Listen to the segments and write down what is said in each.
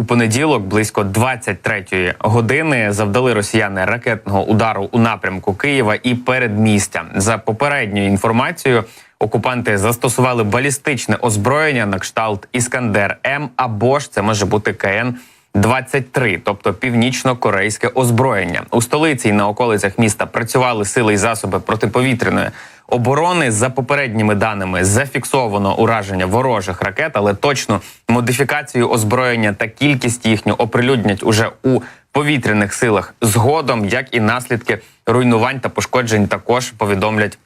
у понеділок, близько 23-ї години, завдали росіяни ракетного удару у напрямку Києва і передмістя. За попередньою інформацією, окупанти застосували балістичне озброєння на кшталт Іскандер М або ж це може бути КН. 23, тобто північно-корейське озброєння у столиці і на околицях міста працювали сили і засоби протиповітряної оборони. За попередніми даними зафіксовано ураження ворожих ракет, але точно модифікацію озброєння та кількість їхню оприлюднять уже у повітряних силах згодом, як і наслідки руйнувань та пошкоджень, також повідомлять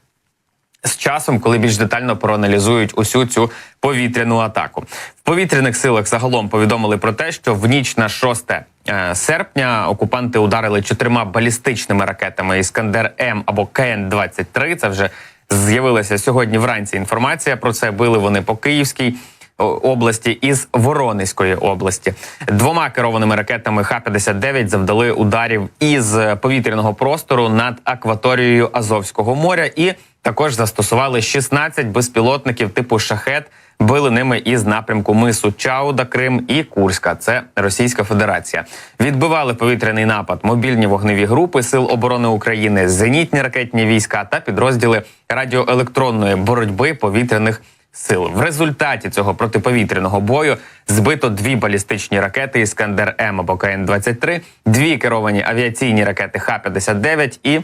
з часом, коли більш детально проаналізують усю цю повітряну атаку. В повітряних силах загалом повідомили про те, що в ніч на 6 е, серпня окупанти ударили чотирма балістичними ракетами Іскандер М або КН 23 Це вже з'явилася сьогодні вранці. Інформація про це били вони по Київській. Області із Воронезької області двома керованими ракетами Х-59 завдали ударів із повітряного простору над акваторією Азовського моря і також застосували 16 безпілотників типу шахет. Били ними із напрямку мису Чауда, Крим і Курська. Це Російська Федерація. Відбивали повітряний напад мобільні вогневі групи Сил оборони України, зенітні ракетні війська та підрозділи радіоелектронної боротьби повітряних сил. В результаті цього протиповітряного бою збито дві балістичні ракети Іскандер М або КН 23 дві керовані авіаційні ракети Х-59 і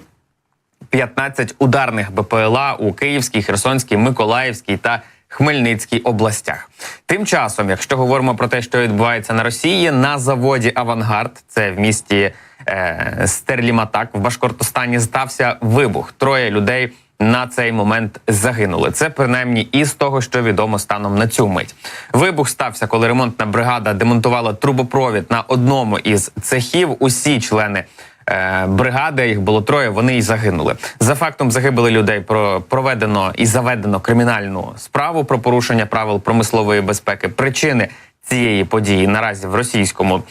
15 ударних БПЛА у Київській, Херсонській, Миколаївській та Хмельницькій областях. Тим часом, якщо говоримо про те, що відбувається на Росії, на заводі Авангард, це в місті е, Стерліматак в Башкортостані, стався вибух. Троє людей на цей момент загинули. Це принаймні із того, що відомо станом на цю мить. Вибух стався, коли ремонтна бригада демонтувала трубопровід на одному із цехів. Усі члени е, бригади, їх було троє, вони і загинули. За фактом загибели людей про проведено і заведено кримінальну справу про порушення правил промислової безпеки. Причини цієї події наразі в російському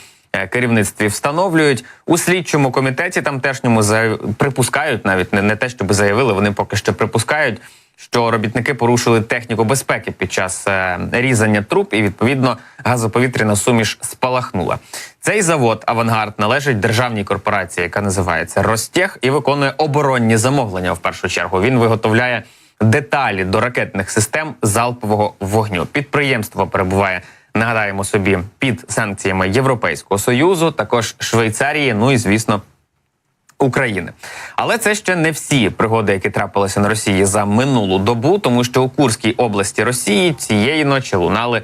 керівництві встановлюють у слідчому комітеті. Тамтешньому заяв... припускають навіть не, не те, щоб заявили, вони поки що припускають. Що робітники порушили техніку безпеки під час е, різання труб, і відповідно газоповітряна суміш спалахнула. Цей завод Авангард належить державній корпорації, яка називається Ростех, і виконує оборонні замовлення. В першу чергу він виготовляє деталі до ракетних систем залпового вогню. Підприємство перебуває. Нагадаємо собі під санкціями Європейського союзу, також Швейцарії. Ну і звісно, України. Але це ще не всі пригоди, які трапилися на Росії за минулу добу, тому що у Курській області Росії цієї ночі лунали.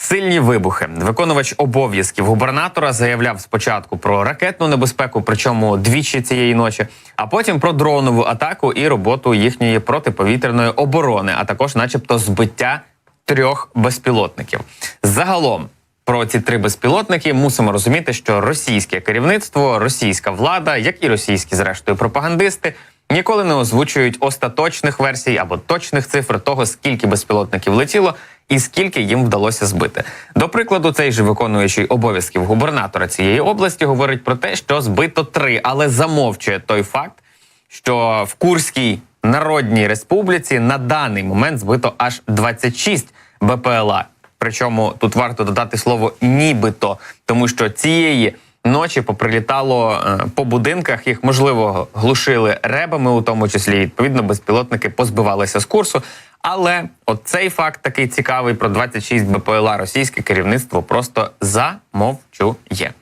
Сильні вибухи. Виконувач обов'язків губернатора заявляв спочатку про ракетну небезпеку, причому двічі цієї ночі, а потім про дронову атаку і роботу їхньої протиповітряної оборони, а також, начебто, збиття трьох безпілотників. Загалом про ці три безпілотники мусимо розуміти, що російське керівництво, російська влада, як і російські, зрештою, пропагандисти. Ніколи не озвучують остаточних версій або точних цифр того, скільки безпілотників летіло і скільки їм вдалося збити. До прикладу, цей же виконуючий обов'язків губернатора цієї області говорить про те, що збито три, але замовчує той факт, що в Курській Народній Республіці на даний момент збито аж 26 БПЛА. Причому тут варто додати слово нібито, тому що цієї ночі поприлітало е, по будинках. Їх можливо глушили ребами, у тому числі відповідно безпілотники позбивалися з курсу. Але от цей факт такий цікавий про 26 БПЛА російське керівництво просто замовчує.